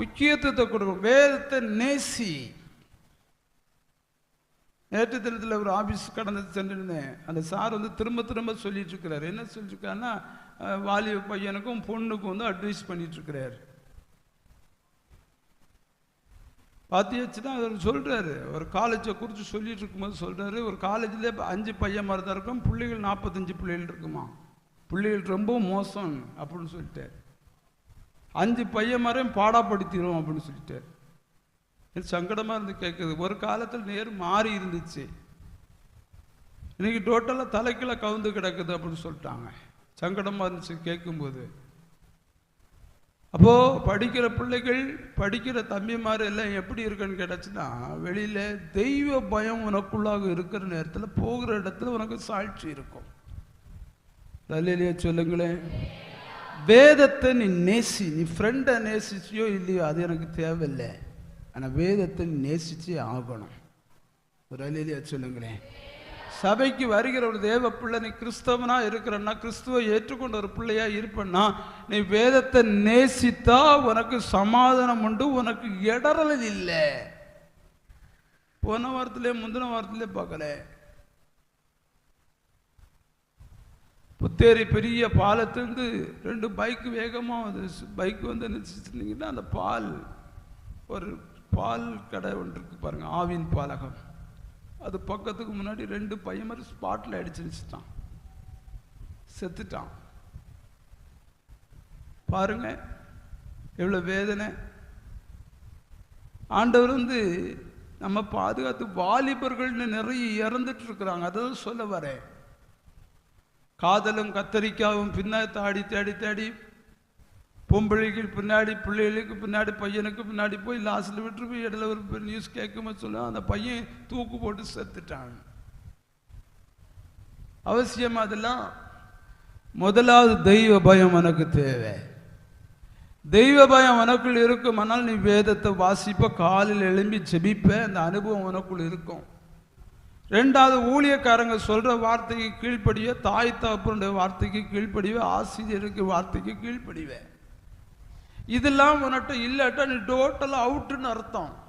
முக்கியத்துவத்தை கொடுக்கும் வேதத்தை நேசி. நேற்று தினத்தில் ஒரு ஆபீஸ் கடந்து சென்றிருந்தேன். அந்த சார் வந்து திரும்ப திரும்ப சொல்லிட்டு இருக்கிறார். என்ன சொல்லிட்டுருக்காருன்னா வாலி வாலிப பையனுக்கும் பொண்ணுக்கும் வந்து அட்வைஸ் பண்ணிட்டு இருக்கிறார். வச்சு தான் அவர் சொல்கிறாரு ஒரு காலேஜை குறித்து சொல்லிட்டு இருக்கும்போது சொல்கிறாரு ஒரு காலேஜில் அஞ்சு பையன் மாதிரி தான் இருக்கும். பிள்ளைகள் நாற்பத்தஞ்சு பிள்ளைகள் இருக்குமா பிள்ளைகள் ரொம்ப மோசம் அப்படின்னு சொல்லிட்டார் அஞ்சு பையன் மாதிரியும் பாடாப்படுத்திடும் அப்படின்னு சொல்லிட்டார் எனக்கு இருந்து கேட்குது ஒரு காலத்தில் நேர் மாறி இருந்துச்சு. இன்னைக்கு டோட்டலாக தலைக்கில் கவுந்து கிடக்குது அப்படின்னு சொல்லிட்டாங்க. சங்கடமாக இருந்துச்சு கேட்கும்போது அப்போது படிக்கிற பிள்ளைகள் படிக்கிற தம்பிமார் எல்லாம் எப்படி இருக்குன்னு கேட்டாச்சுன்னா வெளியில் தெய்வ பயம் உனக்குள்ளாக இருக்கிற நேரத்தில் போகிற இடத்துல உனக்கு சாட்சி இருக்கும். தலையிலேயே சொல்லுங்களேன். வேதத்தை நீ நேசி நீ ஃப்ரெண்டை நேசிச்சியோ இல்லையோ அது எனக்கு தேவையில்லை. ஆனால் வேதத்தை நீ நேசிச்சே ஆகணும். ஒரு அலையிலேயே சொல்லுங்களேன். சபைக்கு வருகிற ஒரு தேவ பிள்ளை நீ கிறிஸ்தவனா இருக்கிறன்னா கிறிஸ்துவை ஏற்றுக்கொண்ட ஒரு பிள்ளையா இருப்பன்னா நீ வேதத்தை நேசித்தா உனக்கு சமாதானம் உண்டு உனக்கு இடறல் இல்லை. போன வாரத்திலே முந்தின வாரத்திலே பார்க்கல. புத்தேரி பெரிய பாலத்திலிருந்து ரெண்டு பைக் வேகமாக வந்து பைக் வந்து நினச்சிருந்தீங்கன்னா அந்த பால் ஒரு பால் கடை ஒன்று இருக்கு பாருங்க ஆவின் பாலகம். அது பக்கத்துக்கு முன்னாடி ரெண்டு பையன் மாதிரி ஸ்பாட்டில் அடிச்சு வச்சுட்டான் செத்துட்டான். பாருங்க எவ்வளோ வேதனை. ஆண்டவர் வந்து நம்ம பாதுகாத்து வாலிபர்கள்னு நிறைய இறந்துட்டு இருக்கிறாங்க. அதான் சொல்ல வரேன். காதலும் கத்தரிக்காவும் பின்னாடி தாடி தேடி தேடி. பொம்பளைக்கு பின்னாடி பிள்ளைகளுக்கு பின்னாடி பையனுக்கு பின்னாடி போய் லாஸ்ட்டில் விட்டு போய் இடையில ஒரு நியூஸ் கேட்கும்போது சொல்லுவோம் அந்த பையன் தூக்கு போட்டு செத்துட்டான். அவசியம் அதெல்லாம். முதலாவது தெய்வ பயம் உனக்கு தேவை. தெய்வ பயம் உனக்குள் இருக்கும். ஆனால் நீ வேதத்தை வாசிப்ப காலில் எழும்பி ஜெபிப்ப அந்த அனுபவம் உனக்குள் இருக்கும். ரெண்டாவது ஊழியக்காரங்க சொல்கிற வார்த்தைக்கு கீழ்ப்படிய தாய் தகப்பனுடைய வார்த்தைக்கு கீழ்ப்படிவே ஆசிரியருக்கு வார்த்தைக்கு கீழ்ப்படிவே. இதெல்லாம் உன்கிட்ட இல்லாட்டா நீ டோட்டலாக அவுட்டுன்னு அர்த்தம்.